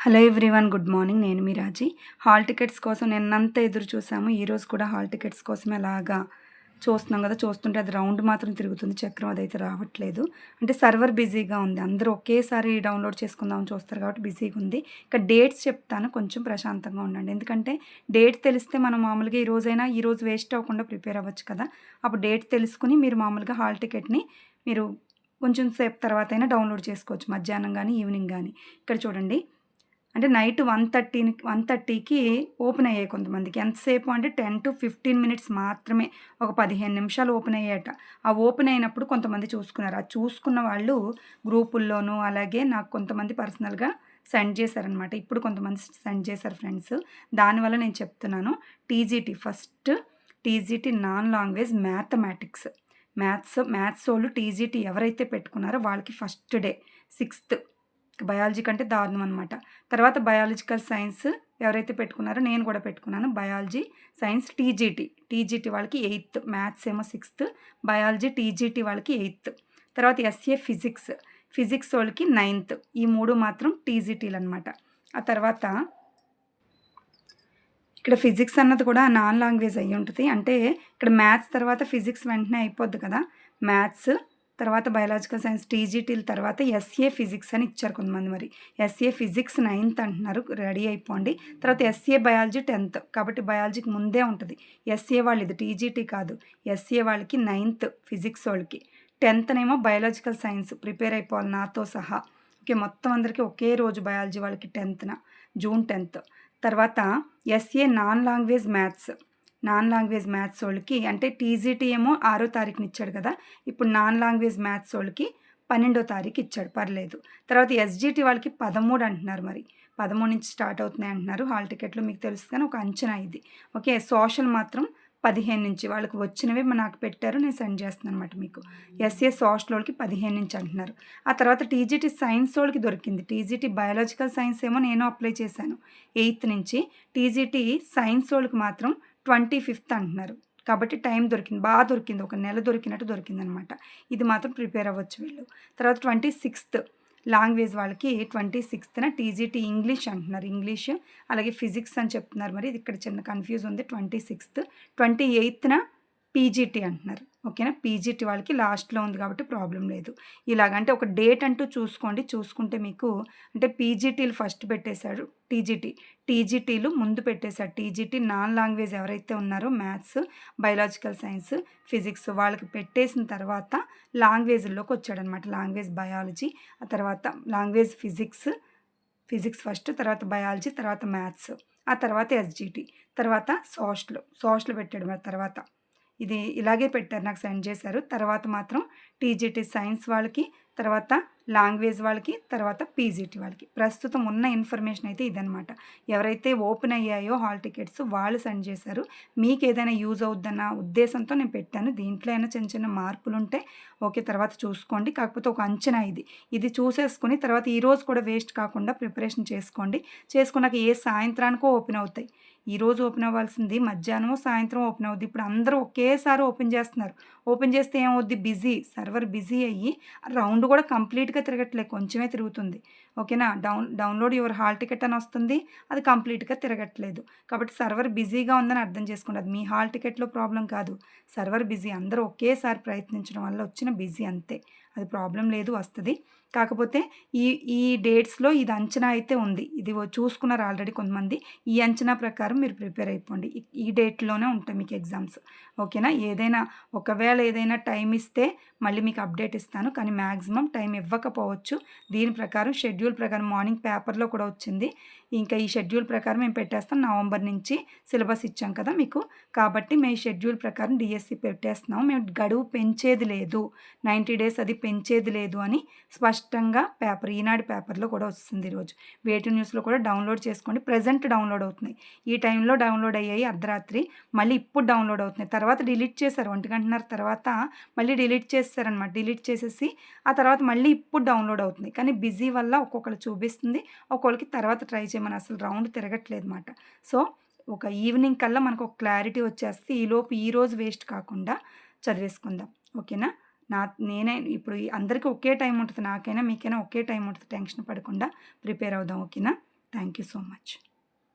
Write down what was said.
Hello everyone good morning. నేను మీ రాజీ. Hall tickets కోసం నిన్నంతా ఎదురు చూసాము. ఈరోజు కూడా హాల్ టికెట్స్ కోసం అలాగా చూస్తున్నాం కదా. చూస్తుంటే అది రౌండ్ మాత్రం తిరుగుతుంది. చక్రం అదైతే రావట్లేదు. అంటే సర్వర్ బిజీగా ఉంది. అందరూ ఒకేసారి డౌన్లోడ్ చేసుకుందామని చూస్తారు కాబట్టి బిజీగా ఉంది. ఇక డేట్స్ చెప్తాను. కొంచెం ప్రశాంతంగా ఉండండి. ఎందుకంటే డేట్ తెలిస్తే మనం మామూలుగా ఈ రోజైనా ఈ రోజు వేస్ట్ అవ్వకుండా ప్రిపేర్ అవ్వచ్చు కదా. అప్పుడు డేట్ తెలుసుకుని మీరు మామూలుగా హాల్ టికెట్ని మీరు కొంచెం సేపు తర్వాత అయినా డౌన్లోడ్ చేసుకోవచ్చు. మధ్యాహ్నం కానీ ఈవినింగ్ కానీ ఇక్కడ చూడండి. అంటే నైట్ వన్ థర్టీని వన్ థర్టీకి ఓపెన్ అయ్యాయి కొంతమందికి. ఎంతసేపు అంటే టెన్ టు ఫిఫ్టీన్ మినిట్స్ మాత్రమే ఒక పదిహేను నిమిషాలు ఓపెన్ అయ్యాట ఆ ఓపెన్ అయినప్పుడు కొంతమంది చూసుకున్నారు. ఆ చూసుకున్న వాళ్ళు గ్రూపుల్లోనూ అలాగే నాకు కొంతమంది పర్సనల్గా సెండ్ చేశారనమాట ఇప్పుడు కొంతమంది సెండ్ చేశారు ఫ్రెండ్స్. దానివల్ల నేను చెప్తున్నాను. TGT first TGT non language mathematics. Maths maths వాళ్ళు టీజీటీ ఎవరైతే పెట్టుకున్నారో వాళ్ళకి ఫస్ట్ డే సిక్స్త్. బయాలజీ కంటే దారుణం అనమాట తర్వాత బయాలజికల్ సైన్స్ ఎవరైతే పెట్టుకున్నారో నేను కూడా పెట్టుకున్నాను. Biology science TGT. టీజీటీ వాళ్ళకి ఎయిత్. మ్యాథ్స్ ఏమో సిక్స్త్. బయాలజీ టీజీటీ వాళ్ళకి ఎయిత్. తర్వాత ఎస్ఏ ఫిజిక్స్. ఫిజిక్స్ వాళ్ళకి నైన్త్. ఈ మూడు మాత్రం టీజీటీలు అనమాట ఆ తర్వాత ఇక్కడ ఫిజిక్స్ అన్నది కూడా నాన్ లాంగ్వేజ్ అయ్యి ఉంటుంది. అంటే ఇక్కడ మ్యాథ్స్ తర్వాత ఫిజిక్స్ వెంటనే అయిపోద్ది కదా. మ్యాథ్స్ తర్వాత బయాలజికల్ సైన్స్ టీజీటీల తర్వాత ఎస్ఏ ఫిజిక్స్ అని ఇచ్చారు కొంతమంది మరి. ఎస్ఏ ఫిజిక్స్ నైన్త్ అంటున్నారు రెడీ అయిపోండి. తర్వాత ఎస్ఏ బయాలజీ టెన్త్ కాబట్టి బయాలజీకి ముందే ఉంటుంది. ఎస్ఏ వాళ్ళు ఇది టీజీటీ కాదు. ఎస్ఏ వాళ్ళకి నైన్త్ ఫిజిక్స్ వాళ్ళకి. టెన్త్నేమో బయాలజికల్ సైన్స్ ప్రిపేర్ అయిపోవాలి నాతో సహా. ఓకే మొత్తం అందరికీ ఒకే రోజు బయాలజీ వాళ్ళకి టెన్త్న జూన్ టెన్త్ తర్వాత SA non language maths non language maths వాళ్ళకి అంటే టీజీటీ ఏమో ఆరో తారీఖుని ఇచ్చాడు కదా ఇప్పుడు నాన్ లాంగ్వేజ్ మ్యాథ్స్ వాళ్ళకి పన్నెండో తారీఖు ఇచ్చాడు పర్లేదు. తర్వాత ఎస్జిటి వాళ్ళకి పదమూడు అంటున్నారు మరి. పదమూడు నుంచి స్టార్ట్ అవుతున్నాయి అంటున్నారు హాల్ టికెట్లు మీకు తెలుసు కానీ ఒక అంచనా ఇది. ఓకే సోషల్ మాత్రం పదిహేను నుంచి వాళ్ళకి వచ్చినవి నాకు పెట్టారు నేను సెండ్ చేస్తున్నాను అనమాట మీకు. ఎస్ఏ సోషల్ వాళ్ళకి పదిహేను నుంచి అంటున్నారు. ఆ తర్వాత టీజీటీ సైన్స్ వాళ్ళకి దొరికింది. టీజీటీ బయాలజికల్ సైన్స్ ఏమో నేను అప్లై చేశాను. ఎయిత్ నుంచి టీజీటీ సైన్స్ వాళ్ళకి మాత్రం ట్వంటీ ఫిఫ్త్ అంటున్నారు. కాబట్టి టైం దొరికింది బాగా దొరికింది ఒక నెల దొరికినట్టు దొరికింది అనమాట ఇది మాత్రం ప్రిపేర్ అవ్వచ్చు వీళ్ళు. తర్వాత ట్వంటీ సిక్స్త్ లాంగ్వేజ్ వాళ్ళకి ట్వంటీ సిక్స్త్న టీజీటీ ఇంగ్లీష్ అంటున్నారు. ఇంగ్లీష్ అలాగే ఫిజిక్స్ అని చెప్తున్నారు. మరి ఇది ఇక్కడ చిన్న కన్ఫ్యూజ్ ఉంది. ట్వంటీ సిక్స్త్ ట్వంటీ ఎయిత్న పీజీటీ అంటున్నారు. ఓకేనా? పీజీటీ వాళ్ళకి లాస్ట్లో ఉంది కాబట్టి ప్రాబ్లం లేదు. ఇలాగంటే ఒక డేట్ అంటూ చూసుకోండి. చూసుకుంటే మీకు అంటే పీజీటీలు ఫస్ట్ పెట్టేశారు. టీజీటీ. టీజీటీలు ముందు పెట్టేశారు. టీజీటీ నాన్ లాంగ్వేజ్ ఎవరైతే ఉన్నారో మ్యాథ్స్ బయలాజికల్ సైన్స్ ఫిజిక్స్ వాళ్ళకి పెట్టేసిన తర్వాత లాంగ్వేజ్లోకి వచ్చాడనమాట. లాంగ్వేజ్ బయాలజీ ఆ తర్వాత లాంగ్వేజ్ ఫిజిక్స్ ఫిజిక్స్ ఫస్ట్ తర్వాత బయాలజీ తర్వాత మ్యాథ్స్ ఆ తర్వాత ఎస్జీటీ తర్వాత సోషల్ సోషల్ పెట్టాడు మరి తర్వాత. ఇది ఇలాగే పెట్టారు నాకు సెండ్ చేశారు. తర్వాత మాత్రం టీజీటీ సైన్స్ వాళ్ళకి తర్వాత లాంగ్వేజ్ వాళ్ళకి తర్వాత పీజీటీ వాళ్ళకి. ప్రస్తుతం ఉన్న ఇన్ఫర్మేషన్ అయితే ఇదనమాట ఎవరైతే ఓపెన్ అయ్యాయో హాల్ టికెట్స్ వాళ్ళు సెండ్ చేశారు. మీకు ఏదైనా యూజ్ అవుద్దన్న ఉద్దేశంతో నేను పెట్టాను. దీంట్లో అయినా చిన్న చిన్న మార్పులు ఉంటే ఓకే తర్వాత చూసుకోండి. కాకపోతే ఒక అంచనా ఇది. ఇది చూసేసుకుని తర్వాత ఈరోజు కూడా వేస్ట్ కాకుండా ప్రిపరేషన్ చేసుకోండి. చేసుకున్నాక ఏ సాయంత్రానికో ఓపెన్ అవుతాయి. ఈరోజు ఓపెన్ అవ్వాల్సింది మధ్యాహ్నం సాయంత్రం ఓపెన్ అవుద్ది. ఇప్పుడు అందరూ ఒకేసారి ఓపెన్ చేస్తున్నారు. ఓపెన్ చేస్తే ఏమవుద్ది? బిజీ. సర్వర్ బిజీ అయ్యి రౌండ్ కూడా కంప్లీట్గా తిరగట్లేదు కొంచెమే తిరుగుతుంది. ఓకేనా? Down download your hall ticket అని వస్తుంది. అది కంప్లీట్గా తిరగట్లేదు. కాబట్టి సర్వర్ బిజీగా ఉందని అర్థం చేసుకోండి. అది మీ హాల్ టికెట్లో ప్రాబ్లం కాదు. Server busy. అందరూ ఒకేసారి ప్రయత్నించడం వల్ల వచ్చిన బిజీ అంతే. అది ప్రాబ్లం లేదు వస్తుంది. కాకపోతే ఈ ఈ డేట్స్లో ఇది అంచనా అయితే ఉంది. ఇది చూసుకున్నారు ఆల్రెడీ కొంతమంది. ఈ అంచనా ప్రకారం మీరు ప్రిపేర్ అయిపోండి. ఈ డేట్లోనే ఉంటాయి మీకు ఎగ్జామ్స్. ఓకేనా? ఏదైనా ఒకవేళ ఏదైనా టైం ఇస్తే మళ్ళీ మీకు అప్డేట్ ఇస్తాను. కానీ మ్యాక్సిమం టైం ఇవ్వకపోవచ్చు. దీని ప్రకారం షెడ్యూల్ ప్రకారం మార్నింగ్ పేపర్లో కూడా వచ్చింది. ఇంకా ఈ షెడ్యూల్ ప్రకారం మేము పెట్టేస్తాం. నవంబర్ నుంచి సిలబస్ ఇచ్చాం కదా మీకు. కాబట్టి మేము షెడ్యూల్ ప్రకారం డిఎస్సి పెట్టేస్తున్నాం. మేము గడువు పెంచేది లేదు. నైంటీ డేస్ అది పెంచేది లేదు అని స్పష్టంగా పేపర్ ఈనాడు పేపర్లో కూడా వస్తుంది ఈరోజు వేటి న్యూస్లో కూడా డౌన్లోడ్ చేసుకోండి. ప్రజెంట్ డౌన్లోడ్ అవుతున్నాయి. ఈ టైంలో డౌన్లోడ్ అయ్యాయి అర్ధరాత్రి మళ్ళీ ఇప్పుడు డౌన్లోడ్ అవుతున్నాయి. తర్వాత డిలీట్ చేశారు. ఒంటి గంటన్నర తర్వాత మళ్ళీ డిలీట్ చేస్తారనమాట డిలీట్ చేసేసి ఆ తర్వాత మళ్ళీ ఇప్పుడు డౌన్లోడ్ అవుతుంది కానీ బిజీ వల్ల ఒక్కొక్కరు చూపిస్తుంది. ఒక్కొక్కరికి తర్వాత ట్రై చేయమని అసలు రౌండ్ తిరగట్లేదు అనమాట సో ఒక ఈవినింగ్ కల్లా మనకు ఒక క్లారిటీ వచ్చేస్తే ఈలోపు ఈరోజు వేస్ట్ కాకుండా చదివేసుకుందాం. ఓకేనా? నా నేనే ఇప్పుడు అందరికీ ఒకే టైం ఉంటుంది నాకైనా మీకైనా ఒకే టైం ఉంటుంది టెన్షన్ పడకుండా ప్రిపేర్ అవుదాం ఓకేనా? Thank you so much.